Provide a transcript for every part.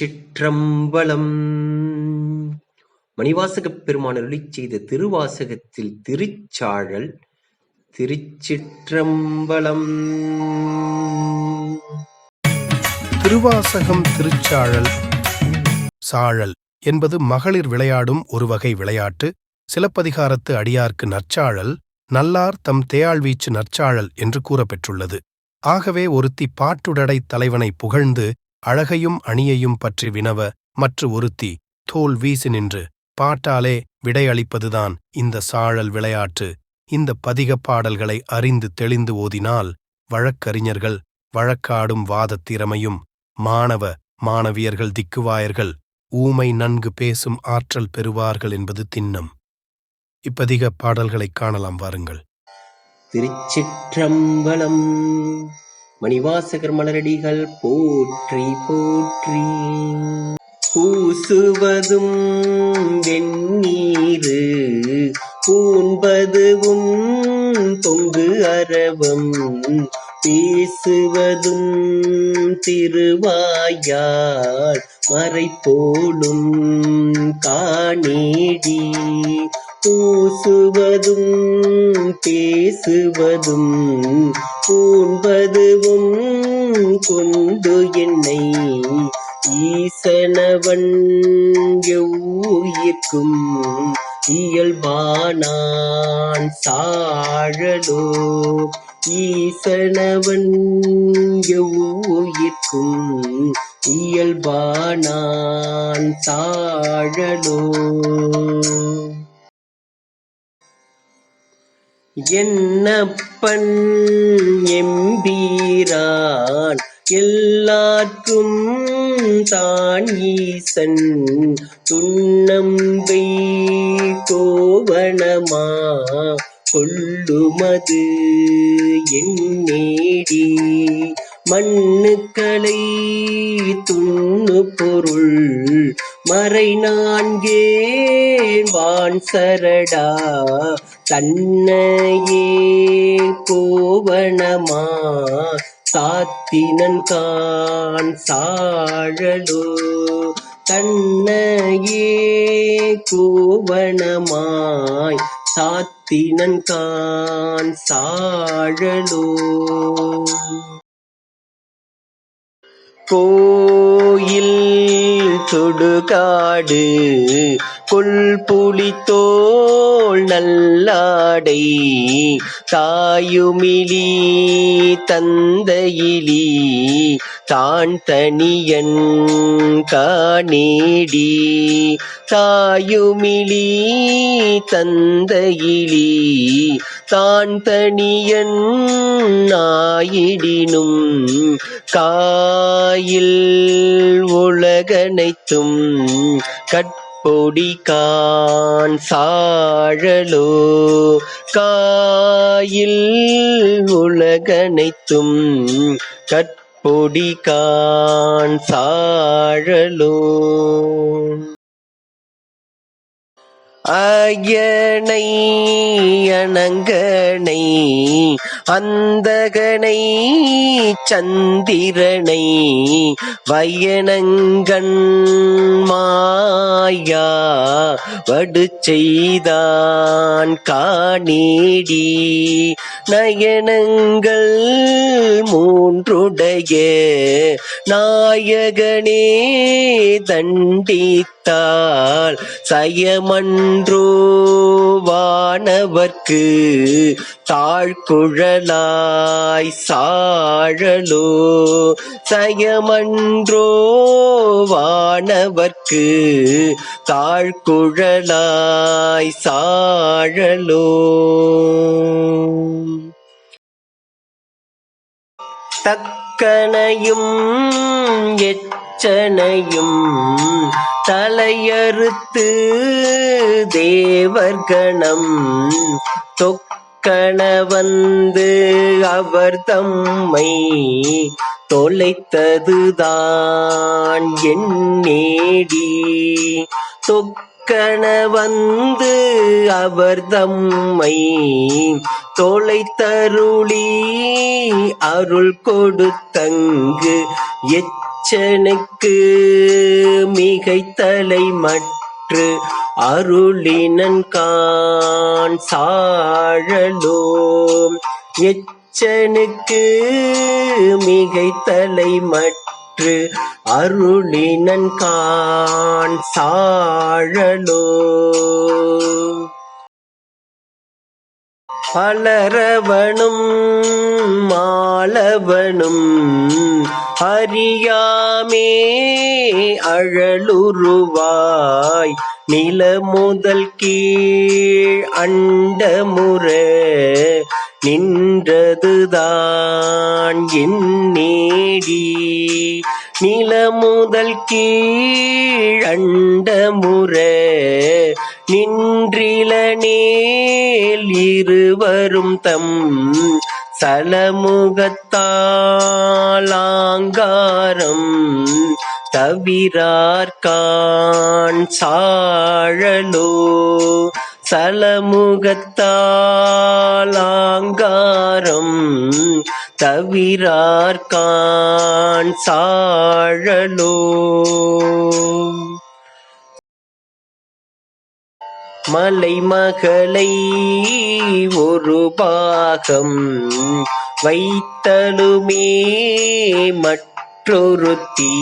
திருச்சிற்றம்பலம். மணிவாசகப் பெருமான் அருளிச் செய்த திருவாசகத்தில் திருச்சாழல் திருச்சிற்றம்பலம். திருவாசகம் திருச்சாழல் சாழல் என்பது மகளிர் விளையாடும் ஒரு வகை விளையாட்டு. சிலப்பதிகாரத்து அடியார்க்கு நற்சாழல் நல்லார் தம் தேயாழ்வீச்சு நற்சாழல் என்று கூறப்பெற்றுள்ளது. ஆகவே ஒருத்தி பாட்டுடடை தலைவனை புகழ்ந்து அழகையும் அணியையும் பற்றி வினவ மற்ற ஒருத்தி தோல் வீசி நின்று பாட்டாலே விடையளிப்பதுதான் இந்த சாழல் விளையாட்டு. இந்த பதிகப் பாடல்களை அறிந்து தெளிந்து ஓதினால் வழக்கறிஞர்கள் வழக்காடும் வாதத் திறமையும் மாணவ மாணவியர்கள் திக்குவாயர்கள் ஊமை நன்கு பேசும் ஆற்றல் பெறுவார்கள் என்பது திண்ணம். இப்பதிக பாடல்களைக் காணலாம் வாருங்கள். திருச்சிற்றம்பலம் மணிவாசகர் மலரடிகள் போற்றி போற்றி. பூசுவதும் வெந்நீரு பூண்பதுவும் பொங்கு அரவம். பேசுவதும் திருவாயால் மறைப்போலும் காணேடி. பூசுவதும் பேசுவதும் பூண்பதுவும் கொண்டு என்னை ஈசனவன் எவ்வுயிர்க்கும் இயல்பானான் சாழலோ. ஈசனவன் எவ்வுயிர்க்கும் இயல்பானான் சாழலோ. என்னப்பன் எம்பீரான்? எல்லாற்றும் தான் ஈசன். துண்ணம்பை கோவணமா கொள்ளுமது என்னேடி? மண்ணுக்களை துண்ணு பொருள். மறை நான்கே வான் சரடா தன்னையே கோவணமா சாத்தினன் கான் சாழலோ? தன்னையே கோவணமாய் சாத்தினன் கான் சாழலோ? கோயில் சுடுகாடு கொள்புலித்தோள் நல்லாடை தாயுமிலி தந்தையிலி தான் தனியன் காணேடி தாயுமிலி தந்தையிலி தான் தனியன் ஆயிடினும் காயில் உலகனைத்தும் கட்பொடி கான் சாழலோ காயில் உலகனைத்தும் கட்பொடி கான் சாழலோ. அயனை அணங்கனை அந்தகனை சந்திரனை வயனங்கண் மாயா வடு செய்தான் காணீடி. நயனங்கள் மூன்றுடைய நாயகனே தண்டித்தால் சயமன்றோ வானவர்க்கு தாழ்குழலாய் சாழலோ சயமன்றோ வானவர்க்கு தாழ்குழலாய் சாழலோ. தக்கனையும் எச்சனையும் தலையறுத்து தேவர்கணம் தொக்கண வந்து அவர் தம்மை தொலைத்ததுதான் என் நேடி. தொக்க வந்து அவர் தம்மை தருளி அருள் கொடுத்தங்கு எச்சனுக்கு மிகைத்தலை மற்று அருளினன் கான் சாழலோம். எச்சனுக்கு மிகைத்தலை மற்று அருளினன் கான் சாழலோ. பலரவனும் மாலவனும் அறியாமே அழலுருவாய். நில முதல் கீழ் அண்டமுற நின்றதுதான் என் நேடி. நில முதல் கீழ் அண்டமுற நின்றில இருவரும் தம் சலமுகத்தாலாங்காரம் தவிரார்கான் சாழலோ சலமுகத்தாலா சலமுகத்தாலாங்காரம் தவிரார்கான் சாழலோ. மலை மகளை ஒரு பாகம் வைத்தலுமே மற்றொருத்தி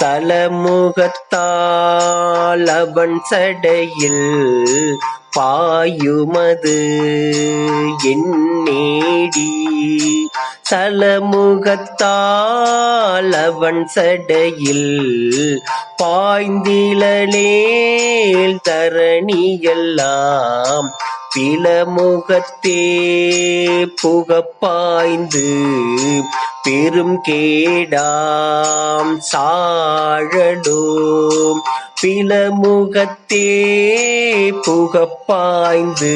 சலமுகத்தால் அவன் சடையில் பாயுமது. என் நேடி சலமுகத்தால் அவன் சடையில் பாய்ந்திழலேல் தரணியெல்லாம் பிளமுகத்தே புகப்பாய்ந்து பெரும் கேடாம் சாழடும் பிளமுகத்தே புகப்பாய்ந்து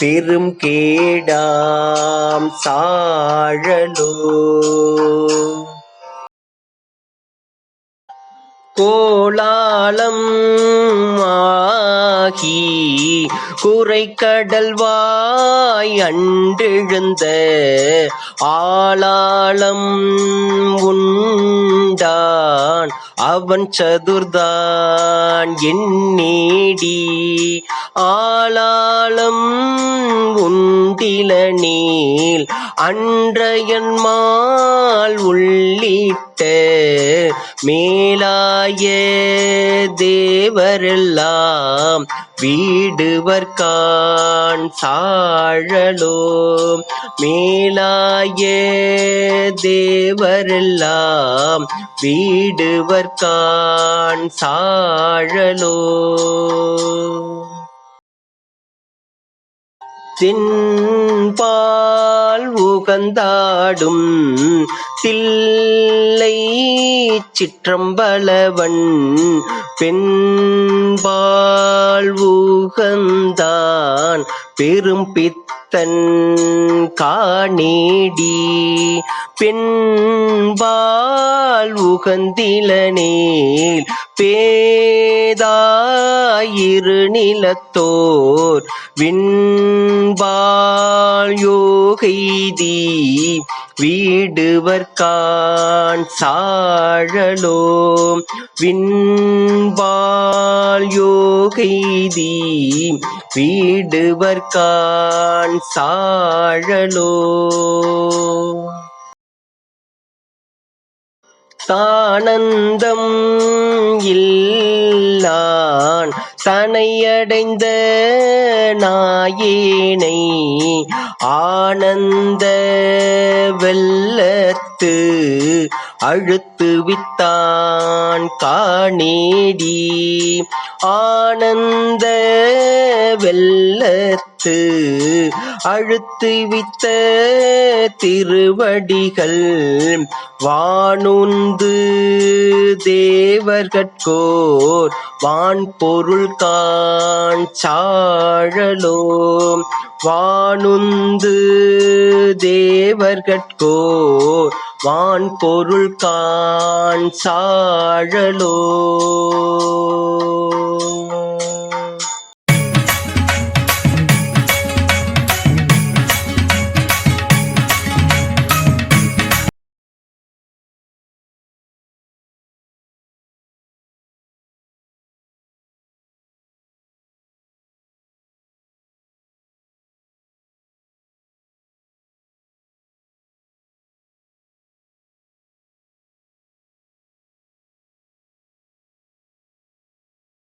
பெரும் கேடாம் சாழலோ கோலாலம் ஆகி குறைக்கடல்வாய் அன்றெழுந்த ஆளாளம் உண்டான். அவன் சதுர்தான் என் நீடி. ஆளாளம் உண்டில நீல் அன்றையன்மால் உள்ளிட்ட மேலாய தேவரெல்லாம் வீடுவர்கான் சாழலோ. மேலாய தேவரெல்லாம் வீடுவர்கான் சாழலோ. தென்பால் உகந்தாடும் தில்லை சிற்றம்பலவன் பெண்பால் உகந்தான் பெரும் பித்தன் காணேடி. பெண்பால் உகந்திலனேல் பேதாயிரு நிலத்தோர் விண்பால் யோகைதி வீடுவர்கான் சாழலோ விண்பால் யோகைதி வீடுவர்கான் சாழலோ தானந்தம் இல்லான் தனையடைந்த நாயேனை ஆனந்த வெள்ளத்து அழுத்து வித்தான் காணேடி ஆனந்த வெள்ளத்து அழுத்து வித்த திருவடிகள் வானுந்து தேவர்கட்கோர் வான் பொருள் காண் சாழலோ. வானுந்து தேவர்கட்கோர் வான் பொருள் கான் சாழலோ.